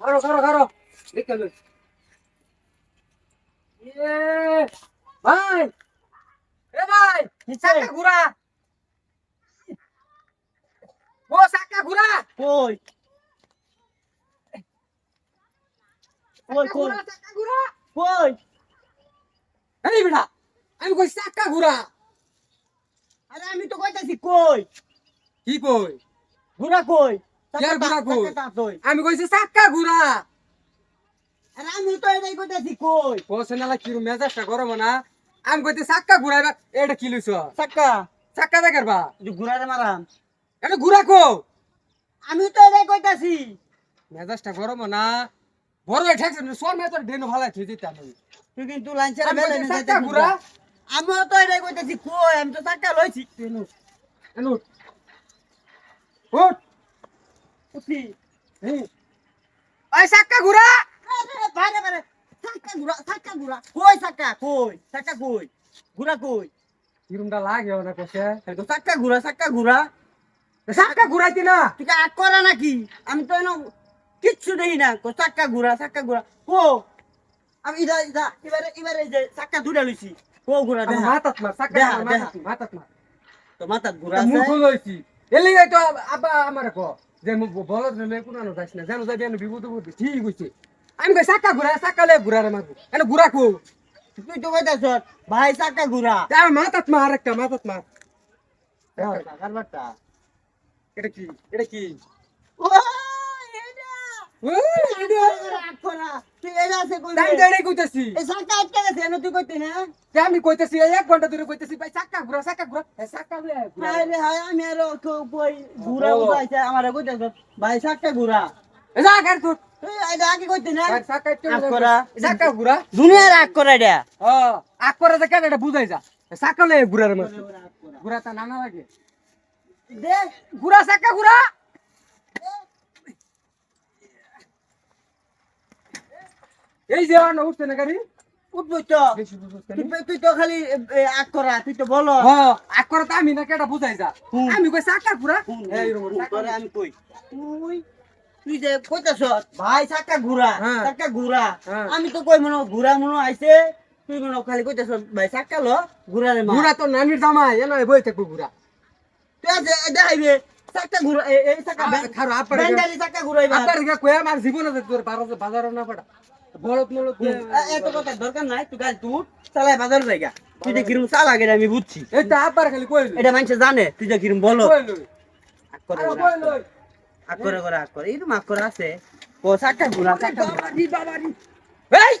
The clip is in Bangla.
খারো খারো খারো দেখে লই এ ভাই এ ভাই চাকা ঘুরা ও চাকা ঘুরা কই কই? কই চাকা ঘুরা কই? এই বেটা আমি কই চাকা ঘুরা আরে আমি তো কইতাছি কই? কি কই? ঘুরা কই? কের ঘুরা কই? আমি কইছি চাকা ঘুরা আরে আমি তো এটাই কইতাছি কই? পছনালা কি মেজাজটা গরম না। আমি কইতে চাকা ঘুরাইবা এটা কি লইছ? টাকা চাকা দেখার বা যে ঘুরারে মারাম এটা ঘুরা কো আমি তো এটাই কইতাছি। মেজাজটা গরম না। বড় ঠেকছে সোর মে তোর ডেনো ভালো থই দিতে আমি। তুই কিন্তু লাইন ছাড়া বেলে কইতে চাকা ঘুরা। আমি তো এটাই কইতাছি কই আমি তো টাকা লইছি। এনো এনো উঠি। ওই চাকা ঘুরা। আরে বাইরে। বাইরে ঘুরা কই টাকা কই? টাকা কই? ঘুরা কই? কিরমটা লাগে ওনা এই তো টাকা ঘুরা টাকা ঘুরা। চাকা ঘুরাইতি না। তুই আগ করা নাকি? আমি তো এনো কিচ্ছু দেখি না। চাক্কা ঘুরা চাক্কা ঘুরা। কো আমি ইদা ইদা এবারে এবারে যে চাক্কা ধুরা লইছি। কো ঘুরা দেখা। মাথাত মার চাকা দেহা, মার, দেহা। মাথাত মাথাত মার। তো মাথাত ঘুরা মুখ লইছি। এলি গাই তো আব্বা আমার কো যে মু বলদ রে কোনানো যাইছ না জানো যাবি আমি বিপদ বুদ্ধি ঠিক হইছে। আমি কই চাকা ঘুরা চাকা লে ঘুরা রে মাগু এনে ঘুরা কো। তুই তো কইতাছ ভাই চাক্কা ঘুরা। মাথাত মার একটা মাথাত মার। চাকার বাট্টা এটা কি? এটা কি? আমি কইতাছি। এক ঘণ্টা ধরে কইতাছি ভাই চাকা ঘুরা চাকা ঘুরা চাকা আর ঘুরা উঠাইছে আমার কইতাছ ভাই চাকা। ঘুরা। বুঝাই যা। চাকা লে ঘুরা রে মাগু ঘুরা তা নানা লাগে। দে ঘুরা চাকা ঘুরা। এই যে না উঠছে না গাড়ি? তো। তুই তো খালি এ, এ, আগ করা তুই তো বলো। হ্যাঁ আগ করে তো আমি না কেটা বুঝাই যা। আমি কই চাকা ঘুরা? চাকা আমি কই? তুই তুই যে কইতাছ ভাই চাক্কা ঘুরা হ্যাঁ। চাক্কা ঘুরা। হ্যাঁ। আমি তো কই মনে ঘুরা মনে আইছে। তুই মনে খালি কইতাছ ভাই চাক্কা লো ঘুরা রে ঘুরা তো নানির জামাই এ বই থাকব ঘুরা। দেখাইবে চাক্কা ঘুরা এই এই খারো, আপারে ব্যান্ডালি চাক্কা ঘুরাইবা আপনার কে কই আমার জীবন আছে তোর বারো বাজার না পড়া বলত মলত এত কথা দরকার নাই তুই গাড়ি তুই চালাই বাজার জায়গা। তুই যে কিরম চালা গেলে আমি বুঝছি। এই তো আবার খালি কই এটা মানুষ জানে তুই যে কিরম বলো আগ করে আরে করে, করে। আগ এই তো করে। আছে। ও চাক্কা ঘুরা বাবারি বাবারি। এই!